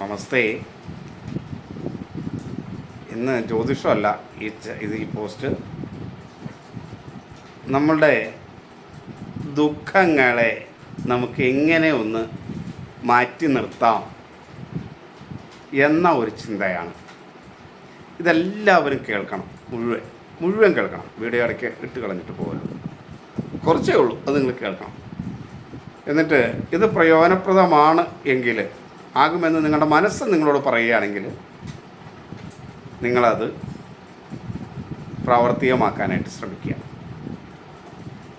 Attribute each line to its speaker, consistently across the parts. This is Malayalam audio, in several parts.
Speaker 1: നമസ്തേ. ഇന്ന് ജ്യോതിഷമല്ല ഈ ഇത് ഈ പോസ്റ്റ്. നമ്മളുടെ ദുഃഖങ്ങളെ നമുക്ക് എങ്ങനെ ഒന്ന് മാറ്റി നിർത്താം എന്ന ഒരു ചിന്തയാണ്. ഇതെല്ലാവരും കേൾക്കണം മുഴുവൻ മുഴുവൻ കേൾക്കണം. വീഡിയോ ഇടയ്ക്ക് ഇട്ട് കളഞ്ഞിട്ട് പോകരുത്. കുറച്ചേ ഉള്ളൂ അത് നിങ്ങൾ കേൾക്കണം. എന്നിട്ട് ഇത് പ്രയോജനപ്രദമാണ് എങ്കിൽ ആകുമെന്ന് നിങ്ങളുടെ മനസ്സ് നിങ്ങളോട് പറയുകയാണെങ്കിൽ നിങ്ങളത് പ്രാവർത്തികമാക്കാനായിട്ട് ശ്രമിക്കുക.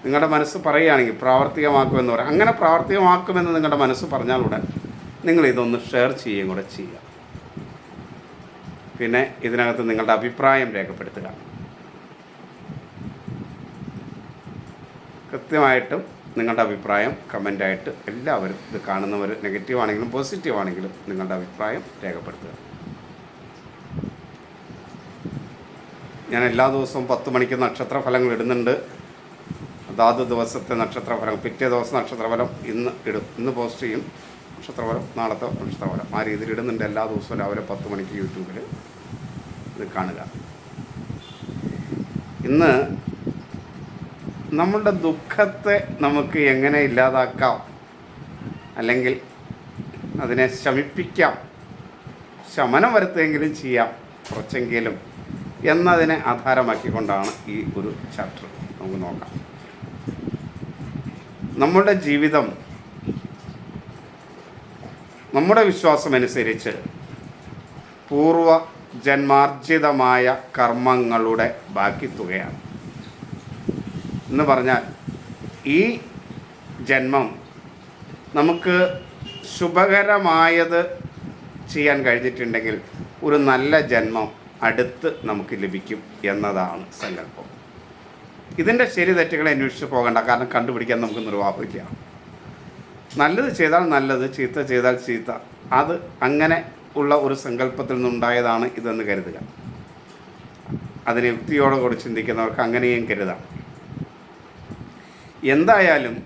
Speaker 1: നിങ്ങളുടെ മനസ്സ് പറയുകയാണെങ്കിൽ പ്രാവർത്തികമാക്കുമെന്ന് പറയാം അങ്ങനെ പ്രാവർത്തികമാക്കുമെന്ന് നിങ്ങളുടെ മനസ്സ് പറഞ്ഞാലുടൻ നിങ്ങൾ ഇതൊന്ന് ഷെയർ ചെയ്യുകയും കൂടെ ചെയ്യുക. പിന്നെ ഇതിനകത്ത് നിങ്ങളുടെ അഭിപ്രായം രേഖപ്പെടുത്തുക. കൃത്യമായിട്ടും നിങ്ങളുടെ അഭിപ്രായം കമന്റായിട്ട് എല്ലാവരും ഇത് കാണുന്നവർ നെഗറ്റീവ് ആണെങ്കിലും പോസിറ്റീവ് ആണെങ്കിലും നിങ്ങളുടെ അഭിപ്രായം രേഖപ്പെടുത്തുക. ഞാൻ എല്ലാ ദിവസവും പത്ത് മണിക്ക് നക്ഷത്രഫലങ്ങൾ ഇടുന്നുണ്ട്. അതാത് ദിവസത്തെ നക്ഷത്രഫലം പിറ്റേ ദിവസം നക്ഷത്രഫലം ഇന്ന് ഇടും. ഇന്ന് പോസ്റ്റ് ചെയ്യും. നക്ഷത്രഫലം നാളത്തെ നക്ഷത്രഫലം ആ രീതിയിൽ ഇടുന്നുണ്ട് എല്ലാ ദിവസവും രാവിലെ പത്ത് മണിക്ക് യൂട്യൂബിൽ ഇത് കാണുക. ഇന്ന് നമ്മളുടെ ദുഃഖത്തെ നമുക്ക് എങ്ങനെ ഇല്ലാതാക്കാം? അല്ലെങ്കിൽ അതിനെ ശമിപ്പിക്കാം? ശമനം വരുത്തുമെങ്കിലും ചെയ്യാം കുറച്ചെങ്കിലും എന്നതിനെ ആധാരമാക്കിക്കൊണ്ടാണ് ഈ ഒരു ചാപ്റ്റർ നമുക്ക് നോക്കാം. നമ്മുടെ ജീവിതം നമ്മുടെ വിശ്വാസമനുസരിച്ച് പൂർവ ജന്മാർജിതമായ കർമ്മങ്ങളുടെ ബാക്കി തുകയാണ്. എന്ന് പറഞ്ഞാൽ ഈ ജന്മം നമുക്ക് ശുഭകരമായത് ചെയ്യാൻ കഴിഞ്ഞിട്ടുണ്ടെങ്കിൽ ഒരു നല്ല ജന്മം അടുത്ത് നമുക്ക് ലഭിക്കും എന്നതാണ് സങ്കല്പം. ഇതിന്റെ ശരി തെറ്റുകളെ അന്വേഷിച്ച് പോകണ്ട. കാരണം കണ്ടുപിടിക്കാൻ നമുക്ക് നിർവാഹമില്ല. നല്ലത് ചെയ്താൽ നല്ലത് ചീത്ത ചെയ്താൽ ചീത്ത. അത് അങ്ങനെ ഉള്ള ഒരു സങ്കല്പത്തിൽ നിന്നുണ്ടായതാണ് ഇതെന്ന് കരുതുക. അതിനെ യുക്തിയോടുകൂടി ചിന്തിക്കുന്നവർക്ക് അങ്ങനെയും കരുതാം. എന്തായാലും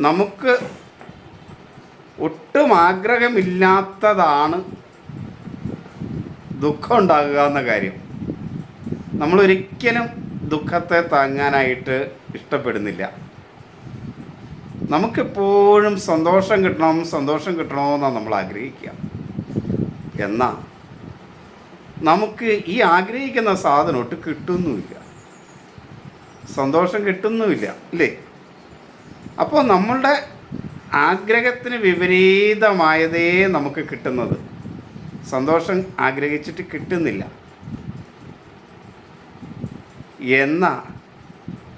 Speaker 1: നമുക്ക് ഒട്ടും ആഗ്രഹമില്ലാത്തതാണ് ദുഃഖം ഉണ്ടാകുക എന്ന കാര്യം. നമ്മളൊരിക്കലും ദുഃഖത്തെ താങ്ങാനായിട്ട് ഇഷ്ടപ്പെടുന്നില്ല. നമുക്കെപ്പോഴും സന്തോഷം കിട്ടണം സന്തോഷം കിട്ടണമെന്നാണ് നമ്മൾ ആഗ്രഹിക്കുക. എന്നാൽ നമുക്ക് ഈ ആഗ്രഹിക്കുന്ന സാധനം ഒട്ട് കിട്ടുന്നുമില്ല. സന്തോഷം കിട്ടുന്നുമില്ല ഇല്ലേ? അപ്പോൾ നമ്മളുടെ ആഗ്രഹത്തിന് വിപരീതമായതേ നമുക്ക് കിട്ടുന്നത്. സന്തോഷം ആഗ്രഹിച്ചിട്ട് കിട്ടുന്നില്ല. എന്ന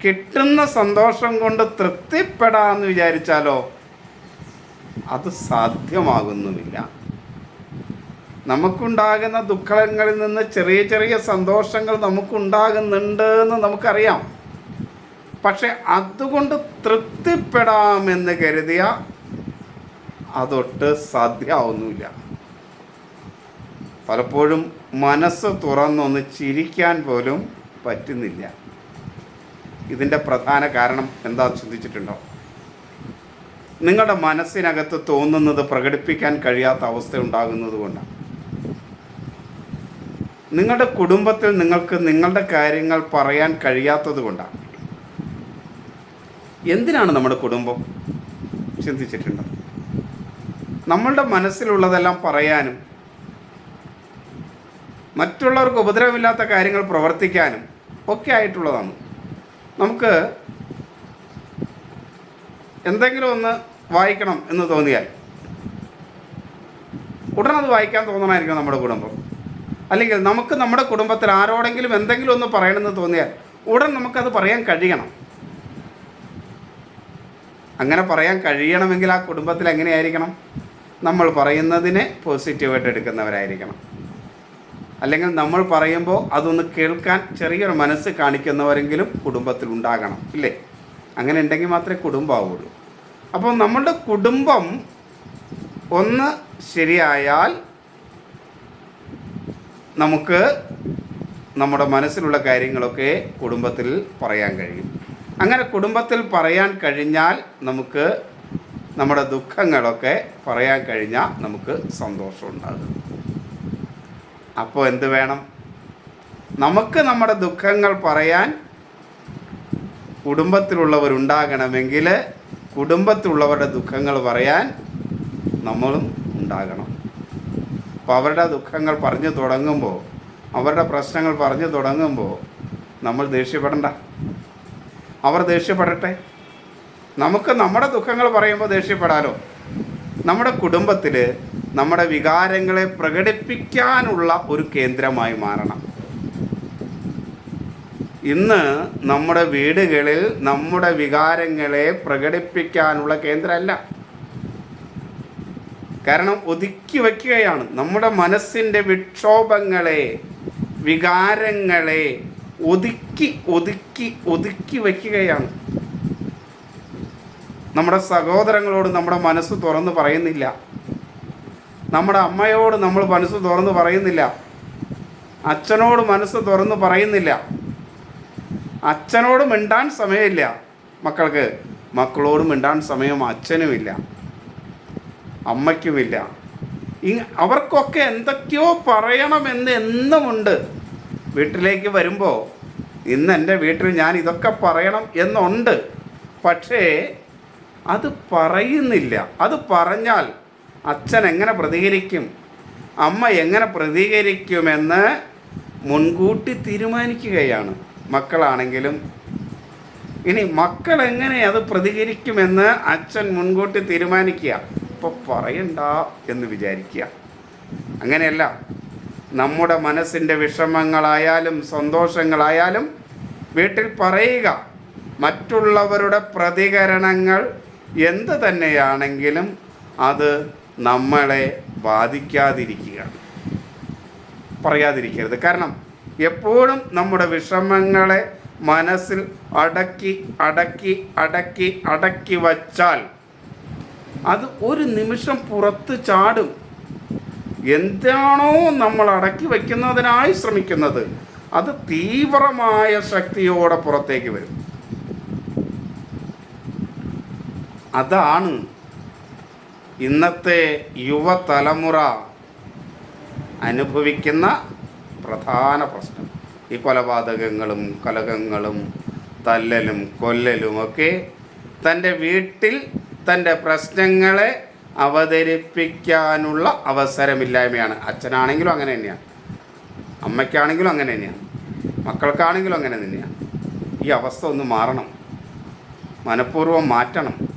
Speaker 1: കിട്ടുന്ന സന്തോഷം കൊണ്ട് തൃപ്തിപ്പെടാമെന്ന് വിചാരിച്ചാലോ? അത് സാധ്യമാകുന്നുമില്ല. നമുക്കുണ്ടാകുന്ന ദുഃഖങ്ങളിൽ നിന്ന് ചെറിയ ചെറിയ സന്തോഷങ്ങൾ നമുക്കുണ്ടാകുന്നുണ്ട് എന്ന് നമുക്കറിയാം. പക്ഷെ അതുകൊണ്ട് തൃപ്തിപ്പെടാമെന്ന് കരുതിയ അതൊട്ട് സാധ്യമാവുന്നില്ല പലപ്പോഴും മനസ്സ് തുറന്നൊന്ന് ചിരിക്കാൻ പോലും പറ്റുന്നില്ല. ഇതിന്റെ പ്രധാന കാരണം എന്താ ചിന്തിച്ചിട്ടുണ്ടോ? നിങ്ങളുടെ മനസ്സിനകത്ത് തോന്നുന്നത് പ്രകടിപ്പിക്കാൻ കഴിയാത്ത അവസ്ഥ ഉണ്ടാകുന്നത് കൊണ്ടാണ്. നിങ്ങളുടെ കുടുംബത്തിൽ നിങ്ങൾക്ക് നിങ്ങളുടെ കാര്യങ്ങൾ പറയാൻ കഴിയാത്തത് കൊണ്ടാണ്. എന്തിനാണ് നമ്മുടെ കുടുംബം ചിന്തിച്ചിട്ടുണ്ടോ? നമ്മളുടെ മനസ്സിലുള്ളതെല്ലാം പറയാനും മറ്റുള്ളവർക്ക് ഉപദ്രവമില്ലാത്ത കാര്യങ്ങൾ പ്രവർത്തിക്കാനും ഒക്കെ ആയിട്ടുള്ളതാണ്. നമുക്ക് എന്തെങ്കിലും ഒന്ന് വായിക്കണം എന്ന് തോന്നിയാൽ ഉടനത് വായിക്കാൻ തോന്നണമായിരിക്കും നമ്മുടെ കുടുംബം. അല്ലെങ്കിൽ നമുക്ക് നമ്മുടെ കുടുംബത്തിൽ ആരോടെങ്കിലും എന്തെങ്കിലും ഒന്ന് പറയണമെന്ന് തോന്നിയാൽ ഉടൻ നമുക്കത് പറയാൻ കഴിയണം. അങ്ങനെ പറയാൻ കഴിയണമെങ്കിൽ ആ കുടുംബത്തിൽ എങ്ങനെയായിരിക്കണം? നമ്മൾ പറയുന്നതിനെ പോസിറ്റീവായിട്ട് എടുക്കുന്നവരായിരിക്കണം. അല്ലെങ്കിൽ നമ്മൾ പറയുമ്പോൾ അതൊന്ന് കേൾക്കാൻ ചെറിയൊരു മനസ്സ് കാണിക്കുന്നവരെങ്കിലും കുടുംബത്തിൽ ഉണ്ടാകണം ഇല്ലേ? അങ്ങനെ ഉണ്ടെങ്കിൽ മാത്രമേ കുടുംബമാവുള്ളൂ അപ്പോൾ നമ്മളുടെ കുടുംബം ഒന്ന് ശരിയായാൽ നമുക്ക് നമ്മുടെ മനസ്സിലുള്ള കാര്യങ്ങളൊക്കെ കുടുംബത്തിൽ പറയാൻ കഴിയും. അങ്ങനെ കുടുംബത്തിൽ പറയാൻ കഴിഞ്ഞാൽ നമുക്ക് നമ്മുടെ ദുഃഖങ്ങളൊക്കെ പറയാൻ കഴിഞ്ഞാൽ നമുക്ക് സന്തോഷം ഉണ്ടാകും. അപ്പോൾ എന്ത് വേണം? നമുക്ക് നമ്മുടെ ദുഃഖങ്ങൾ പറയാൻ കുടുംബത്തിലുള്ളവരുണ്ടാകണമെങ്കിൽ കുടുംബത്തിലുള്ളവരുടെ ദുഃഖങ്ങൾ പറയാൻ നമ്മളും ഉണ്ടാകണം. അപ്പോൾ അവരുടെ ദുഃഖങ്ങൾ പറഞ്ഞു തുടങ്ങുമ്പോൾ അവരുടെ പ്രശ്നങ്ങൾ പറഞ്ഞു തുടങ്ങുമ്പോൾ നമ്മൾ ദേഷ്യപ്പെടണ്ട. അവർ ദേഷ്യപ്പെടട്ടെ? നമുക്ക് നമ്മുടെ ദുഃഖങ്ങൾ പറയുമ്പോൾ ദേഷ്യപ്പെടാലോ? നമ്മുടെ കുടുംബത്തിൽ നമ്മുടെ വികാരങ്ങളെ പ്രകടിപ്പിക്കാനുള്ള ഒരു കേന്ദ്രമായി മാറണം. ഇന്ന് നമ്മുടെ വീടുകളിൽ നമ്മുടെ വികാരങ്ങളെ പ്രകടിപ്പിക്കാനുള്ള കേന്ദ്രമല്ല. കാരണം ഒതുക്കി വയ്ക്കുകയാണ്. നമ്മുടെ മനസ്സിന്റെ വിക്ഷോഭങ്ങളെ വികാരങ്ങളെ ഒതുക്കി ഒതുക്കി ഒതുക്കി വയ്ക്കുകയാണ്. നമ്മുടെ സഹോദരങ്ങളോട് നമ്മുടെ മനസ്സ് തുറന്ന് പറയുന്നില്ല. നമ്മുടെ അമ്മയോട് നമ്മൾ മനസ്സ് തുറന്ന് പറയുന്നില്ല. അച്ഛനോട് മനസ്സ് തുറന്ന് പറയുന്നില്ല. അച്ഛനോട് മിണ്ടാൻ സമയമില്ല. മക്കൾക്ക് മക്കളോട് മിണ്ടാൻ സമയം അച്ഛനുമില്ല. അമ്മയ്ക്കുമില്ല. ഇ അവർക്കൊക്കെ എന്തൊക്കെയോ പറയണമെന്ന് എന്നുമുണ്ട്. വീട്ടിലേക്ക് വരുമ്പോൾ ഇന്ന് എന്റെ വീട്ടിൽ ഞാൻ ഇതൊക്കെ പറയണം എന്നുണ്ട്. പക്ഷേ അത് പറയുന്നില്ല. അത് പറഞ്ഞാൽ അച്ഛൻ എങ്ങനെ പ്രതികരിക്കും? അമ്മ എങ്ങനെ പ്രതികരിക്കുമെന്ന് മുൻകൂട്ടി തീരുമാനിക്കുകയാണ്. മക്കളാണെങ്കിലും ഇനി മക്കൾ എങ്ങനെ അത് പ്രതികരിക്കുമെന്ന് അച്ഛൻ മുൻകൂട്ടി തീരുമാനിക്കുക. ഇപ്പോൾ പറയണ്ട എന്ന് വിചാരിക്കുക. അങ്ങനെയല്ല. നമ്മുടെ മനസ്സിന്റെ വിഷമങ്ങളായാലും സന്തോഷങ്ങളായാലും വീട്ടിൽ പറയുക. മറ്റുള്ളവരുടെ പ്രതികരണങ്ങൾ എന്ത് തന്നെയാണെങ്കിലും അത് നമ്മളെ ബാധിക്കാതിരിക്കുക. പറയാതിരിക്കരുത്. കാരണം എപ്പോഴും നമ്മുടെ വിഷമങ്ങളെ മനസ്സിൽ അടക്കി അടക്കി അടക്കി അടക്കി വച്ചാൽ അത് ഒരു നിമിഷം പുറത്ത് ചാടും. എന്താണോ നമ്മൾ അടക്കി വയ്ക്കുന്നതിനായി ശ്രമിക്കുന്നത്. അത് തീവ്രമായ ശക്തിയോടെ പുറത്തേക്ക് വരും. അതാണ് ഇന്നത്തെ യുവതലമുറ അനുഭവിക്കുന്ന പ്രധാന പ്രശ്നം. ഈ കൊലപാതകങ്ങളും കലഹങ്ങളും തല്ലലും കൊല്ലലും ഒക്കെ തന്റെ വീട്ടിൽ തന്റെ പ്രശ്നങ്ങളെ അവതരിപ്പിക്കാനുള്ള അവസരമില്ലായ്മയാണ്. അച്ഛനാണെങ്കിലും അങ്ങനെ തന്നെയാണ്. അമ്മയ്ക്കാണെങ്കിലും അങ്ങനെ തന്നെയാണ്. മക്കൾക്കാണെങ്കിലും അങ്ങനെ തന്നെയാണ്. ഈ അവസ്ഥ ഒന്ന് മാറണം. മനഃപൂർവം മാറ്റണം.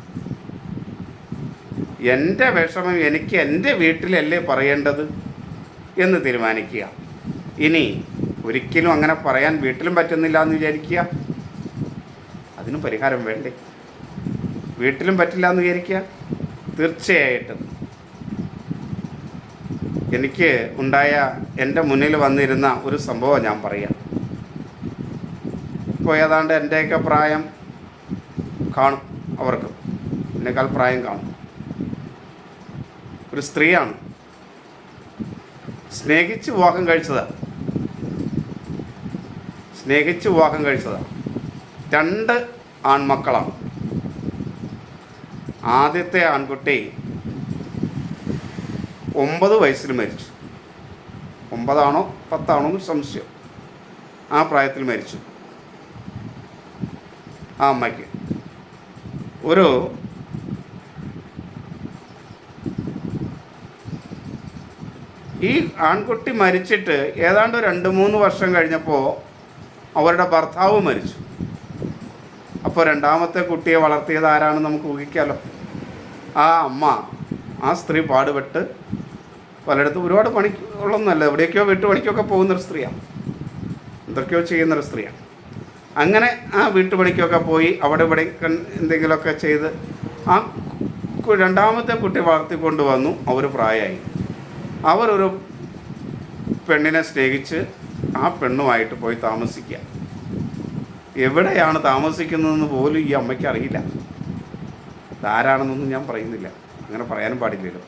Speaker 1: എന്റെ വിഷമം എനിക്ക് എന്റെ വീട്ടിലല്ലേ പറയേണ്ടത് എന്ന് തീരുമാനിക്കുക. ഇനി ഒരിക്കലും അങ്ങനെ പറയാൻ വീട്ടിലും പറ്റുന്നില്ല എന്ന് വിചാരിക്കുക. അതിന് പരിഹാരം വേണ്ടേ? വീട്ടിലും പറ്റില്ല എന്ന് വിചാരിക്കുക. തീർച്ചയായിട്ടും. എനിക്ക് ഉണ്ടായ എന്റെ മുന്നിൽ വന്നിരുന്ന ഒരു സംഭവം ഞാൻ പറയാം. ഇപ്പോൾ ഏതാണ്ട് എന്റെയൊക്കെ പ്രായം കാണും അവർക്ക്. എന്നെക്കാൾ പ്രായം കാണും. ഒരു സ്ത്രീയാണ്. സ്നേഹിച്ച് വിവാഹം കഴിച്ചതാണ് സ്നേഹിച്ച് വിവാഹം കഴിച്ചതാണ് രണ്ട് ആൺമക്കളാണ്. ആദ്യത്തെ ആൺകുട്ടി ഒമ്പത് വയസ്സിൽ മരിച്ചു. ഒമ്പതാണോ പത്താണോ എന്ന് സംശയം. ആ പ്രായത്തിൽ മരിച്ചു. ആ അമ്മയ്ക്ക്. ഒരു ഈ ആൺകുട്ടി മരിച്ചിട്ട് ഏതാണ്ട് രണ്ട് മൂന്ന് വർഷം കഴിഞ്ഞപ്പോൾ അവരുടെ ഭർത്താവ് മരിച്ചു. അപ്പോൾ രണ്ടാമത്തെ കുട്ടിയെ വളർത്തിയത് ആരാണെന്ന് നമുക്ക് ഊഹിക്കാമല്ലോ ആ അമ്മ ആ സ്ത്രീ പാടുപെട്ട് പലയിടത്തും ഒരുപാട് പണി ഉള്ളൊന്നല്ല എവിടെയൊക്കെയോ വീട്ടുപണിക്കൊക്കെ പോകുന്നൊരു സ്ത്രീയാണ്. എന്തൊക്കെയോ ചെയ്യുന്നൊരു സ്ത്രീയാണ്. അങ്ങനെ ആ വീട്ടുപണിക്കൊക്കെ പോയി അവിടെ ഇവിടെ എന്തെങ്കിലുമൊക്കെ ചെയ്ത് ആ രണ്ടാമത്തെ കുട്ടി വളർത്തിക്കൊണ്ട് വന്നു. അവർ പ്രായമായി അവരൊരു പെണ്ണിനെ സ്നേഹിച്ച് ആ പെണ്ണുമായിട്ട് പോയി താമസിക്കുക. എവിടെയാണ് താമസിക്കുന്നതെന്ന് പോലും ഈ അമ്മയ്ക്ക് അറിയില്ല. ധാരാണെന്നൊന്നും ഞാൻ പറയുന്നില്ല. അങ്ങനെ പറയാനും പാടില്ലല്ലോ.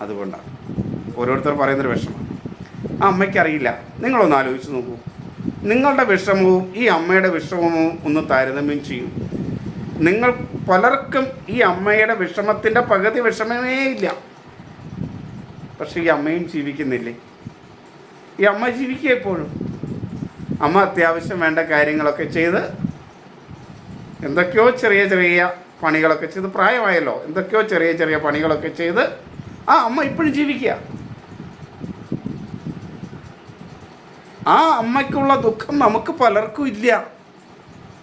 Speaker 1: അതുകൊണ്ടാണ്. ഓരോരുത്തർ പറയുന്നൊരു വിഷമം. ആ അമ്മയ്ക്കറിയില്ല നിങ്ങളൊന്ന് ആലോചിച്ച് നോക്കൂ. നിങ്ങളുടെ വിഷമവും ഈ അമ്മയുടെ വിഷമവും ഒന്ന് താരതമ്യം ചെയ്യും. നിങ്ങൾ പലർക്കും ഈ അമ്മയുടെ വിഷമത്തിന്റെ പകുതി വിഷമമേ ഇല്ല. പക്ഷെ ഈ അമ്മയും ജീവിക്കുന്നില്ലേ? ഈ അമ്മ ജീവിക്കുക എപ്പോഴും? അമ്മ അത്യാവശ്യം വേണ്ട കാര്യങ്ങളൊക്കെ ചെയ്ത് എന്തൊക്കെയോ ചെറിയ ചെറിയ പണികളൊക്കെ ചെയ്ത് പ്രായമായല്ലോ. എന്തൊക്കെയോ ചെറിയ ചെറിയ പണികളൊക്കെ ചെയ്ത് ആ അമ്മ ഇപ്പോഴും ജീവിക്കുക. ആ അമ്മയ്ക്കുള്ള ദുഃഖം നമുക്ക് പലർക്കും ഇല്ല.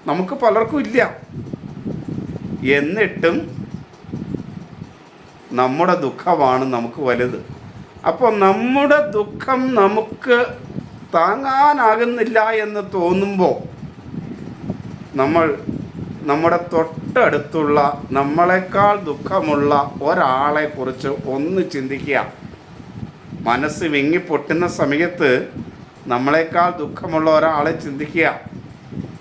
Speaker 1: നമുക്ക് പലർക്കും ഇല്ല. എന്നിട്ടും നമ്മുടെ ദുഃഖമാണ് നമുക്ക് വലുത്. അപ്പോൾ നമ്മുടെ ദുഃഖം നമുക്ക് താങ്ങാനാകുന്നില്ല എന്ന് തോന്നുമ്പോൾ നമ്മൾ നമ്മുടെ തൊട്ടടുത്തുള്ള നമ്മളെക്കാൾ ദുഃഖമുള്ള ഒരാളെക്കുറിച്ച് ഒന്ന് ചിന്തിക്കുക. മനസ്സ് വിങ്ങി പൊട്ടുന്ന സമയത്ത് നമ്മളെക്കാൾ ദുഃഖമുള്ള ഒരാളെ ചിന്തിക്കുക.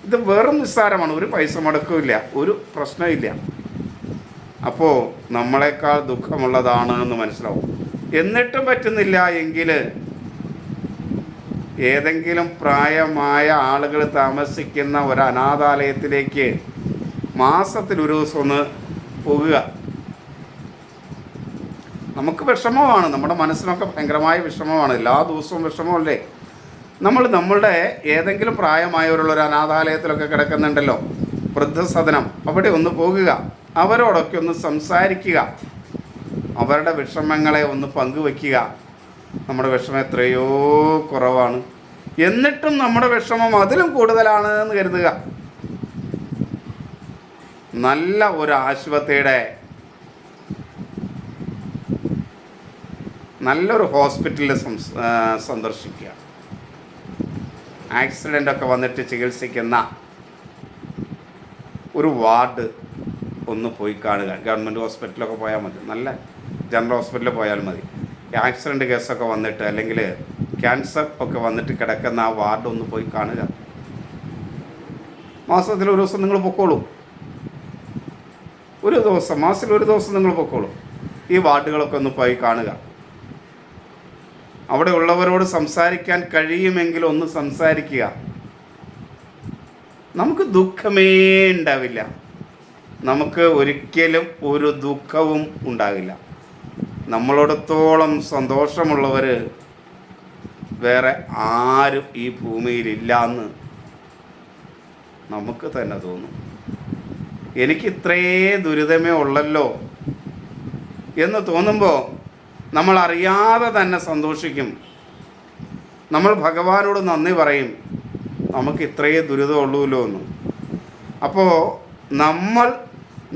Speaker 1: ഇത് വെറും നിസ്സാരമാണ്. ഒരു പൈസ മുടക്കില്ല ഒരു പ്രശ്നമില്ല. അപ്പോൾ നമ്മളെക്കാൾ ദുഃഖമുള്ളതാണ് എന്ന് മനസ്സിലാവും. എന്നിട്ടും പറ്റുന്നില്ല എങ്കിൽ ഏതെങ്കിലും പ്രായമായ ആളുകൾ താമസിക്കുന്ന ഒരു അനാഥാലയത്തിലേക്ക് മാസത്തിൽ ഒരു ദിവസം ഒന്ന് പോകുക. നമുക്ക് വിഷമമാണ്. നമ്മുടെ മനസ്സിനൊക്കെ ഭയങ്കരമായ വിഷമമാണ്. എല്ലാ ദിവസവും വിഷമമല്ലേ? നമ്മൾ നമ്മളുടെ ഏതെങ്കിലും പ്രായമായവരുള്ള ഒരു അനാഥാലയത്തിലൊക്കെ കിടക്കുന്നുണ്ടല്ലോ. വൃദ്ധസദനം. അവിടെ ഒന്ന് പോകുക. അവരോടൊക്കെ ഒന്ന് സംസാരിക്കുക. അവരുടെ വിഷമങ്ങളെ ഒന്ന് പങ്കുവെക്കുക നമ്മുടെ വിഷമം എത്രയോ കുറവാണ്. എന്നിട്ടും നമ്മുടെ വിഷമം അതിലും കൂടുതലാണ് എന്ന് കരുതുക. നല്ല ഒരു ആശുപത്രിയുടെ നല്ലൊരു ഹോസ്പിറ്റലിൽ സന്ദർശിക്കുക. ആക്സിഡന്റ് ഒക്കെ വന്നിട്ട് ചികിത്സിക്കുന്ന ഒരു വാർഡ് ഒന്ന് പോയി കാണുക. ഗവൺമെന്റ് ഹോസ്പിറ്റലൊക്കെ പോയാൽ മതി. നല്ല ജനറൽ ഹോസ്പിറ്റലിൽ പോയാൽ മതി. ആക്സിഡന്റ് കേസൊക്കെ വന്നിട്ട് അല്ലെങ്കിൽ ക്യാൻസർ ഒക്കെ വന്നിട്ട് കിടക്കുന്ന ആ വാർഡ് ഒന്ന് പോയി കാണുക. മാസത്തിൽ ഒരു ദിവസം നിങ്ങൾ പൊക്കോളൂ. ഒരു ദിവസം മാസത്തിൽ ഒരു ദിവസം നിങ്ങൾ പൊക്കോളൂ. ഈ വാർഡുകളൊക്കെ ഒന്ന് പോയി കാണുക. അവിടെ ഉള്ളവരോട് സംസാരിക്കാൻ കഴിയുമെങ്കിൽ ഒന്ന് സംസാരിക്കുക. നമുക്ക് ദുഃഖമേ ഉണ്ടാവില്ല. നമുക്ക് ഒരിക്കലും ഒരു ദുഃഖവും ഉണ്ടാകില്ല നമ്മളോടത്തോളം സന്തോഷമുള്ളവർ വേറെ ആരും ഈ ഭൂമിയിലില്ല എന്ന് നമുക്ക് തന്നെ തോന്നും. എനിക്ക് ഇത്രേ ദുരിതമേ ഉള്ളല്ലോ എന്ന് തോന്നുമ്പോൾ നമ്മൾ അറിയാതെ തന്നെ സന്തോഷിക്കും. നമ്മൾ ഭഗവാനോട് നന്ദി പറയും നമുക്ക് ഇത്രയേ ദുരിതമുള്ളൂല്ലോ എന്ന് അപ്പോൾ നമ്മൾ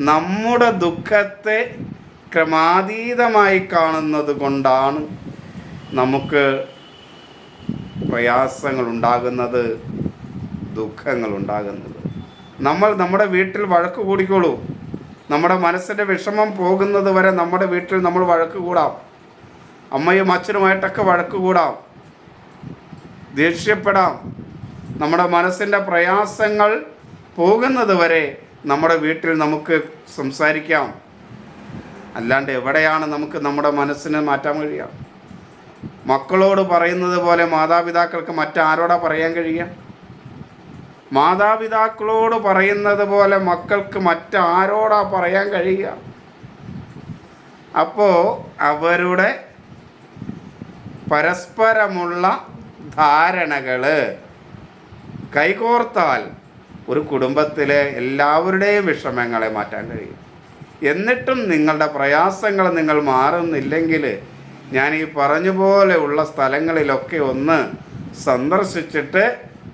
Speaker 1: നമ്മുടെ ദുഃഖത്തെ ക്രമാതീതമായി കാണുന്നത് കൊണ്ടാണ് നമുക്ക് പ്രയാസങ്ങൾ ഉണ്ടാകുന്നത് ദുഃഖങ്ങൾ ഉണ്ടാകുന്നത് നമ്മൾ നമ്മുടെ വീട്ടിൽ വഴക്ക് കൂടിക്കോളൂ. നമ്മുടെ മനസ്സിന്റെ വിഷമം പോകുന്നത് വരെ നമ്മുടെ വീട്ടിൽ നമ്മൾ വഴക്ക് കൂടാം. അമ്മയും അച്ഛനുമായിട്ടൊക്കെ വഴക്ക് കൂടാം. ദേഷ്യപ്പെടാം. നമ്മുടെ മനസ്സിന്റെ പ്രയാസങ്ങൾ പോകുന്നത് വരെ നമ്മുടെ വീട്ടിൽ നമുക്ക് സംസാരിക്കാം. അല്ലാണ്ട് എവിടെയാണ് നമുക്ക് നമ്മുടെ മനസ്സിനെ മാറ്റാൻ കഴിയുക? മക്കളോട് പറയുന്നത് പോലെ മാതാപിതാക്കൾക്ക് മറ്റാരോടാ പറയാൻ കഴിയുക? മാതാപിതാക്കളോട് പറയുന്നത് പോലെ മക്കൾക്ക് മറ്റാരോടാ പറയാൻ കഴിയുക? അപ്പോൾ അവരുടെ പരസ്പരമുള്ള ധാരണകൾ കൈകോർത്താൽ ഒരു കുടുംബത്തിലെ എല്ലാവരുടെയും വിഷമങ്ങളെ മാറ്റാൻ കഴിയും. എന്നിട്ടും നിങ്ങളുടെ പ്രയാസങ്ങൾ നിങ്ങൾ മാറുന്നില്ലെങ്കിൽ ഞാൻ ഈ പറഞ്ഞ പോലെ ഉള്ള സ്ഥലങ്ങളിലൊക്കെ ഒന്ന് സന്ദർശിച്ചിട്ട്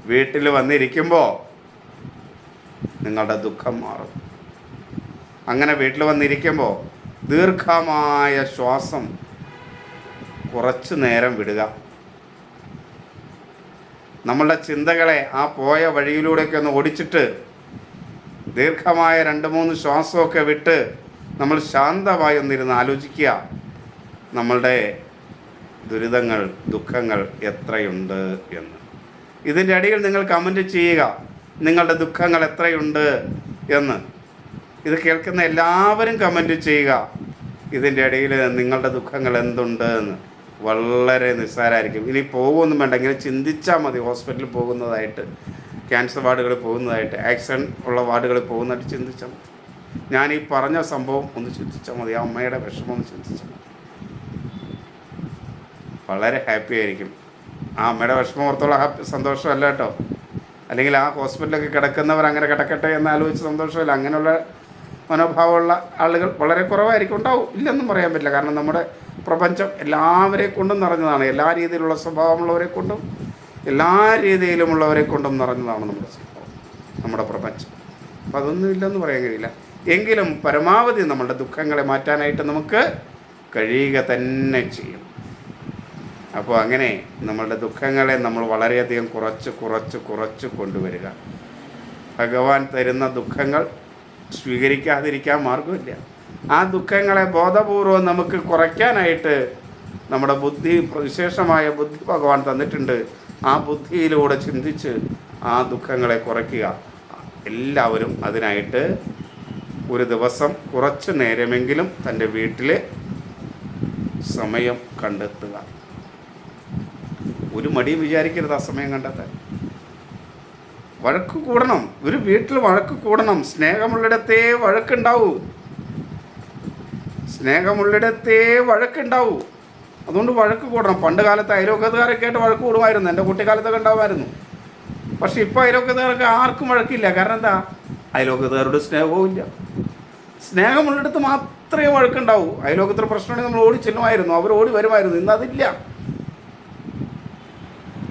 Speaker 1: വീട്ടിൽ വന്നിരിക്കുമ്പോൾ നിങ്ങളുടെ ദുഃഖം മാറും. അങ്ങനെ വീട്ടിൽ വന്നിരിക്കുമ്പോൾ ദീർഘമായ ശ്വാസം കുറച്ച് നേരം വിടുക. നമ്മളുടെ ചിന്തകളെ ആ പോയ വഴിയിലൂടെയൊക്കെ ഒന്ന് ഓടിച്ചിട്ട് ദീർഘമായ രണ്ട് മൂന്ന് ശ്വാസമൊക്കെ വിട്ട് നമ്മൾ ശാന്തമായി ഒന്നിരുന്ന് ആലോചിക്കുക. നമ്മളുടെ ദുരിതങ്ങൾ ദുഃഖങ്ങൾ എത്രയുണ്ട് എന്ന്. ഇതിന്റെ അടിയിൽ നിങ്ങൾ കമന്റ് ചെയ്യുക. നിങ്ങളുടെ ദുഃഖങ്ങൾ എത്രയുണ്ട് എന്ന്. ഇത് കേൾക്കുന്ന എല്ലാവരും കമന്റ് ചെയ്യുക. ഇതിന്റെ ഇടയിൽ നിങ്ങളുടെ ദുഃഖങ്ങൾ എന്തുണ്ട് എന്ന്. വളരെ നിസ്സാരമായിരിക്കും. ഇനി പോകുമൊന്നും വേണ്ട ഇങ്ങനെ ചിന്തിച്ചാൽ മതി ഹോസ്പിറ്റലിൽ പോകുന്നതായിട്ട്. ക്യാൻസർ വാർഡുകളിൽ പോകുന്നതായിട്ട് ആക്സിഡന്റ് ഉള്ള വാർഡുകളിൽ പോകുന്നതായിട്ട് ചിന്തിച്ചാൽ മതി. ഞാൻ ഈ പറഞ്ഞ സംഭവം ഒന്ന് ചിന്തിച്ചാൽ മതി അമ്മയുടെ വിഷമം ഒന്ന് ചിന്തിച്ചാൽ മതി. വളരെ ഹാപ്പി ആയിരിക്കും. ആ അമ്മയുടെ വിഷമം ഓർത്തോളം ഹാപ്പി സന്തോഷമല്ല കേട്ടോ. അല്ലെങ്കിൽ ആ ഹോസ്പിറ്റലൊക്കെ കിടക്കുന്നവർ അങ്ങനെ കിടക്കട്ടെ എന്ന് ആലോചിച്ച് സന്തോഷമില്ല. അങ്ങനെയുള്ള മനോഭാവമുള്ള ആളുകൾ വളരെ കുറവായിരിക്കും. ഉണ്ടാവും. ഇല്ലെന്നും പറയാൻ പറ്റില്ല. കാരണം നമ്മുടെ പ്രപഞ്ചം എല്ലാവരെ കൊണ്ടും നിറഞ്ഞതാണ്. എല്ലാ രീതിയിലുള്ള സ്വഭാവമുള്ളവരെ കൊണ്ടും എല്ലാ രീതിയിലുമുള്ളവരെ കൊണ്ടും നിറഞ്ഞതാണ് നമ്മുടെ സംഭവം നമ്മുടെ പ്രപഞ്ചം. അപ്പം അതൊന്നും ഇല്ലെന്ന് പറയാൻ കഴിയില്ല. എങ്കിലും പരമാവധി നമ്മളുടെ ദുഃഖങ്ങളെ മാറ്റാനായിട്ട് നമുക്ക് കഴിയുക തന്നെ ചെയ്യും. അപ്പോൾ അങ്ങനെ നമ്മളുടെ ദുഃഖങ്ങളെ നമ്മൾ വളരെയധികം കുറച്ച് കുറച്ച് കുറച്ച് കൊണ്ടുവരിക. ഭഗവാൻ തരുന്ന ദുഃഖങ്ങൾ സ്വീകരിക്കാതിരിക്കാൻ മാർഗമില്ല ആ ദുഃഖങ്ങളെ ബോധപൂർവം നമുക്ക് കുറയ്ക്കാനായിട്ട് നമ്മുടെ ബുദ്ധി വിശേഷമായ ബുദ്ധി ഭഗവാൻ തന്നിട്ടുണ്ട്. ആ ബുദ്ധിയിലൂടെ ചിന്തിച്ച് ആ ദുഃഖങ്ങളെ കുറയ്ക്കുക. എല്ലാവരും അതിനായിട്ട് ഒരു ദിവസം കുറച്ച് നേരമെങ്കിലും തന്റെ വീട്ടിൽ സമയം കണ്ടെത്തുക. ഒരു മടിയും വിചാരിക്കരുത് ആ സമയം കണ്ടെത്താൻ. വഴക്ക് കൂടണം. ഒരു വീട്ടിൽ വഴക്ക് കൂടണം. സ്നേഹമുള്ളിടത്തേ വഴക്കുണ്ടാവൂ. സ്നേഹമുള്ളിടത്തേ വഴക്കുണ്ടാവൂ. അതുകൊണ്ട് വഴക്ക് കൂടണം. പണ്ട് കാലത്ത് അയലോക്കത്തുകാരൊക്കെ ആയിട്ട് വഴക്ക് കൂടുമായിരുന്നു. എന്റെ കുട്ടിക്കാലത്തൊക്കെ ഉണ്ടാവുമായിരുന്നു. പക്ഷെ ഇപ്പോൾ അയലോക്കത്തുകാർക്ക് ആർക്കും വഴക്കില്ല. കാരണം എന്താ? അയലോക്കത്തുകാരോട് സ്നേഹവും ഇല്ല സ്നേഹമുള്ളിടത്ത് മാത്രമേ വഴക്കുണ്ടാവൂ. അയലോക്കത്തിൽ പ്രശ്നമുണ്ടെങ്കിൽ നമ്മൾ ഓടി ചെല്ലുമായിരുന്നു. അവർ ഓടി വരുമായിരുന്നു. ഇന്ന് അതില്ല.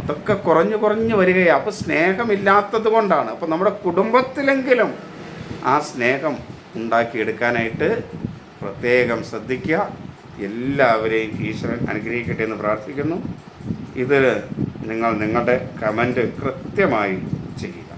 Speaker 1: അതൊക്കെ കുറഞ്ഞു കുറഞ്ഞു വരികയാണ് അപ്പോൾ സ്നേഹമില്ലാത്തത് കൊണ്ടാണ്. അപ്പോൾ നമ്മുടെ കുടുംബത്തിലെങ്കിലും ആ സ്നേഹം ഉണ്ടാക്കിയെടുക്കാനായിട്ട് പ്രത്യേകം ശ്രദ്ധിക്കുക. എല്ലാവരെയും ഈശ്വരൻ അനുഗ്രഹിക്കട്ടെ എന്ന് പ്രാർത്ഥിക്കുന്നു. ഇതിൽ നിങ്ങൾ നിങ്ങളുടെ കമന്റ് കൃത്യമായി ചെയ്യുക.